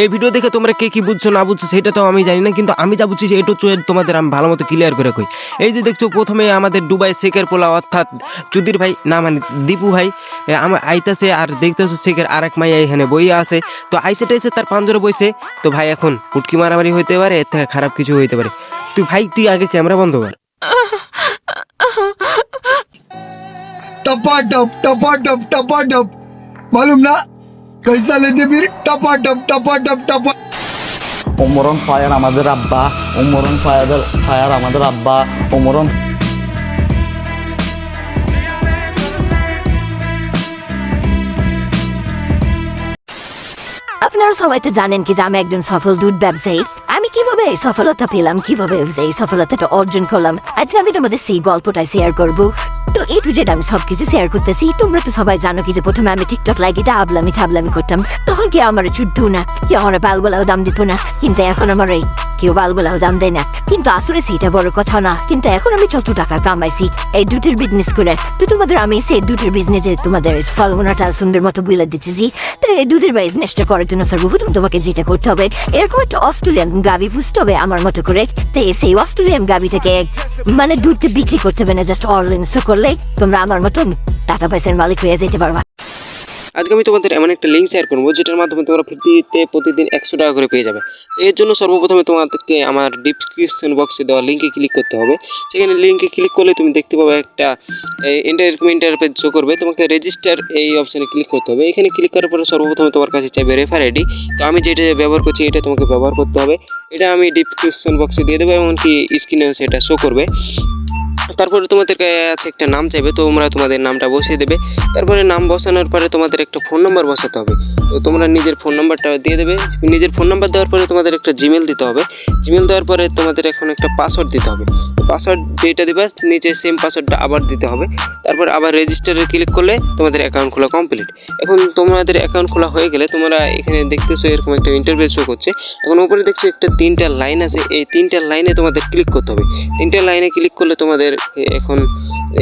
এই ভিডিও দেখে তোমরা কে কি বুঝছ, না বুঝছ, সেটা তো আমি জানি না, কিন্তু আমি যা বুঝছি এটা তোমাদের আমি ভালো মতো ক্লিয়ার করে কই। এই যে দেখছ, প্রথমে আমাদের ডুবাই শেখের পোলা, অর্থাৎ চুদির ভাই, না মানে দীপু ভাই আমার আইতাছে আর দেখতেছো শেখের আর এক মাইয়া এখানে বই আছে। তো আইসে টাইসে তার পাঞ্জরে বইছে, তো ভাই এখন পুটকি মারামারি হইতে পারে, এর থেকে খারাপ কিছু হইতে পারে। তুই ভাই, তুই আগে ক্যামেরা বন্ধ কর। টপা টপ টপা টপ টপা টপ মালুম না? কৈসালেতে বীর টপা টপ টপা টপ টপা ওমরন ফায়ার আমাদের আব্বা ওমরন ফায়ার ফায়ার আমাদের আব্বা ওমরন আপনারা সবাই তো জানেন কি যে আমি একজন সফল দুধ ব্যবসায়ী। আমি কীভাবে এই সফলতা পেলাম, কীভাবে এই সফলতাটা অর্জন করলাম, আজকে আমি তোমাদের সেই গল্পটা শেয়ার করব। তো এই টু যেটা আমি সবকিছু শেয়ার করতেছি। তোমরা তো সবাই জানো কি যে প্রথমে আমি টিকটক লাগিটা আবলামি ছাবলামি করতাম। তখন কি আমার চুদ্ধ না কি আমার বালবেলাও দাম দিত না। কিন্তু এখন আমার এই কেউ বালবেলাও দাম দেয় না। কিন্তু আসলে সেটা বড় কথা না। কিন্তু এখন আমি যত টাকা কামাইছি, এই দুটির বিজনেস করে, তো তোমাদের আমি সেই দুটির বিজনেসে তোমাদের ফলমনাটা সুন্দর মতো বলে দিচ্ছি তো এই দুধের বিজনেসটা করার জন্য সর্বপ্রথম তোমাকে যেটা করতে হবে, এরকম একটা অস্ট্রেলিয়ান গাবি পুষতে হবে আমার মতো করে। তো সেই অস্ট্রেলিয়ান গাবিটাকে মানে দুধটা বিক্রি করতে হবে না জাস্ট অনলাইন শো করলে তোমরা আমার মতন টাকা পয়সার মালিক হয়ে যেতে পারবা। আজকে আমি তোমাদের এমন একটা লিঙ্ক শেয়ার করব, যেটার মাধ্যমে তোমরা ফ্রিতে প্রতিদিন একশো টাকা করে পেয়ে যাবে। এর জন্য সর্বপ্রথমে তোমাদেরকে আমার ডিসক্রিপশন বক্সে দেওয়া লিঙ্কে ক্লিক করতে হবে। সেখানে লিঙ্কে ক্লিক করলে তুমি দেখতে পাবে একটা এরকম ইন্টারপেজ শো করবে। তোমাকে রেজিস্টার এই অপশানে ক্লিক করতে হবে। এখানে ক্লিক করার পরে সর্বপ্রথমে তোমার কাছে চাইবে রেফার আইডি তো আমি যেটা ব্যবহার করছি, এটা তোমাকে ব্যবহার করতে হবে। এটা আমি ডিসক্রিপশন বক্সে দিয়ে দেবো, এমনকি স্ক্রিনেও সেটা শো করবে। তারপরে তোমাদেরকে আছে একটা নাম চাইবে, তোমরা তোমাদের নামটা বসিয়ে দেবে। তারপরে নাম বসানোর পরে তোমাদের একটা ফোন নাম্বার বসাতে হবে। তো তোমরা নিজের ফোন নাম্বারটা দিয়ে দেবে। নিজের ফোন নাম্বার দেওয়ার পরে তোমাদের একটা জিমেল দিতে হবে। জিমেল দেওয়ার পরে তোমাদের এখন একটা পাসওয়ার্ড দিতে হবে। পাসওয়ার্ড যেটা দেবে নিচে সেম পাসওয়ার্ডটা আবার দিতে হবে। তারপর আবার রেজিস্টারে ক্লিক করলে তোমাদের অ্যাকাউন্ট খোলা কমপ্লিট এখন তোমাদের অ্যাকাউন্ট খোলা হয়ে গেলে তোমরা এখানে দেখতেছো এরকম একটা ইন্টারভিউ শো করছে। এখন উপরে দেখছ একটা তিনটা লাইন আছে এই তিনটা লাইনে তোমাদের ক্লিক করতে হবে। তিনটা লাইনে ক্লিক করলে তোমাদের এখন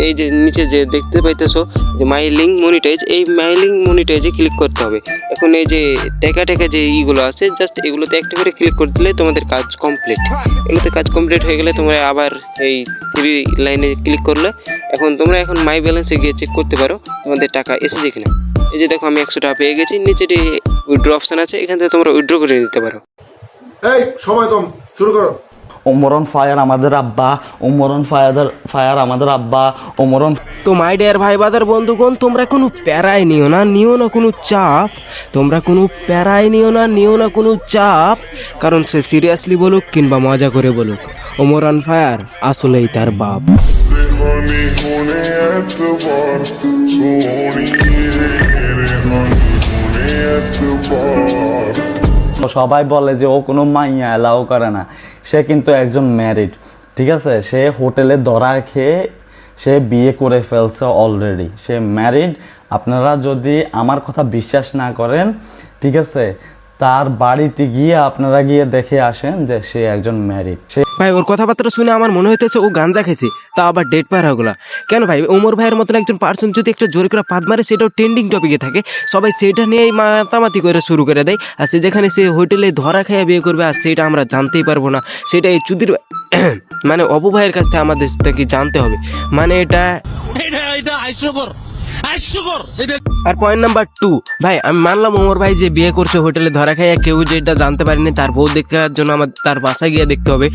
এই যে নিচে যে দেখতে পাইতেছো যে মাই লিঙ্ক মনিটাইজ এই মাই লিঙ্ক মনিটাইজে ক্লিক করতে হবে। এখন এই যে টেকা টেকা যে ইগুলো আছে জাস্ট এগুলোতে একটা করে ক্লিক করে দিলে তোমাদের কাজ কমপ্লিট এগুলোতে কাজ কমপ্লিট হয়ে গেলে তোমরা আবার এই থ্রি লাইনে ক্লিক করলে এখন তোমরা এখন মাই ব্যালেন্সে গিয়ে চেক করতে পারো তোমাদের টাকা এসেছে কিনা। এই যে দেখো আমি একশো টাকা পেয়ে গেছি নিচে উইড্রো অপশান আছে এখান থেকে তোমরা উইড্রো করে নিতে পারো। এই সময় কম শুরু করো। ওমরন ফায়ার আমাদের আব্বা ওমরন ফায়ার ফায়ার আমাদের আব্বা ওমরন তো মাই ডিয়ার ভাই বাদার বন্ধুগণ তোমরা কোনো প্যারাই নিও না নিও না কোনো চাপ। তোমরা কোনো প্যারাই নিও না নিও না কোনো চাপ। কারণ সে সিরিয়াসলি বলুক কিংবা মজা করে বলুক। ওমরান ফায়ার আসলেই তার বাপ। সবাই বলে যে ও কোনো মাইয়া এলাও করে না। সে কিন্তু একজন ম্যারিড ঠিক আছে? সে হোটেলে ধরা খেয়ে সে বিয়ে করে ফেলছে অলরেডি সে ম্যারিড আপনারা যদি আমার কথা বিশ্বাস না করেন ঠিক আছে? তার বাড়িতে গিয়ে আপনারা গিয়ে দেখে আসেন যে সে একজন ম্যারিড সে ভাই ওর কথাবার্তা শুনে আমার মনে হইতেছে ও গাঞ্জা খেয়েছে তা আবার ডেট পার হয়ে কেন ভাই ওমর ভাইয়ের মতন একজন পার্সন যদি একটা জোরে করে পাত মারে সেটাও ট্রেন্ডিং টপিকে থাকে। সবাই সেটা নিয়েই মাতামাতি করে শুরু করে দেয়। আর সে যেখানে সে হোটেলে ধরা খেয়ে বিয়ে করবে আর সেটা আমরা জানতেই পারব না। সেটা এই চুদির মানে অপু ভাইয়ের কাছ থেকে আমাদের থেকে জানতে হবে। মানে এটা আর পয়েন্ট নাম্বার টু ভাই আমি মানলাম ওমর ভাই যে বিয়ে করছে হোটেলে ধরা খাইয়া কেউ যেটা জানতে পারেনি তার বউ দেখার জন্য আমার তার বাসায় গিয়ে দেখতে হবে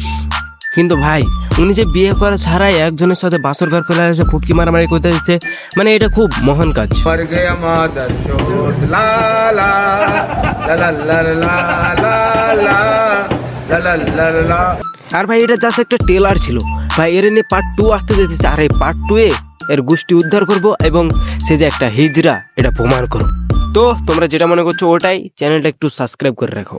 কিন্তু ভাই উনি যে বিয়ে করা ছাড়াই একজনের সাথে বাসর ঘর খোলা এসে ফুটকি মারামারি করতে দিচ্ছে মানে এটা খুব মহান কাজ আর ভাই এটা জাস্ট একটা টেলার ছিল ভাই এর নিয়ে পার্ট টু আসতে যেতেছে আর এই পার্ট টু এ এর গোষ্ঠী উদ্ধার করব এবং সে যে একটা হিজরা এটা প্রমাণ করব। তো তোমরা যেটা মনে করছ ওটাই, চ্যানেলটা একটু সাবস্ক্রাইব করে রাখো।